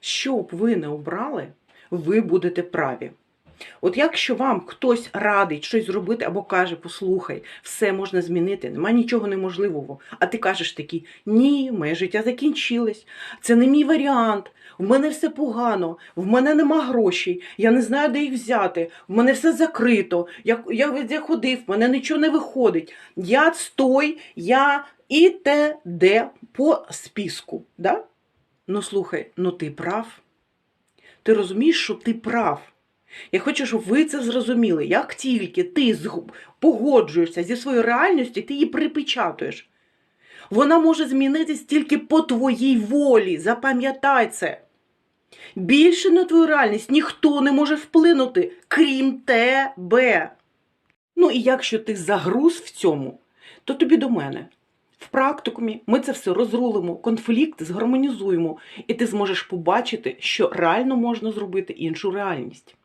що б ви не обрали, ви будете праві. От якщо вам хтось радить щось зробити або каже, послухай, все можна змінити, нема нічого неможливого. А ти кажеш такий, ні, моє життя закінчилось, це не мій варіант, в мене все погано, в мене нема грошей, я не знаю, де їх взяти, в мене все закрито, я, я везде ходив, в мене нічого не виходить. Я стой, я і те де по списку. Да? Ну слухай, ну ти прав. Ти розумієш, що ти прав. Я хочу, щоб ви це зрозуміли. Як тільки ти погоджуєшся зі своєю реальністю, ти її припечатуєш. Вона може змінитись тільки по твоїй волі. Запам'ятай це. Більше на твою реальність ніхто не може вплинути, крім тебе. Ну і якщо ти загруз в цьому, то тобі до мене. В практикумі ми це все розрулимо, конфлікт згармонізуємо, і ти зможеш побачити, що реально можна зробити іншу реальність.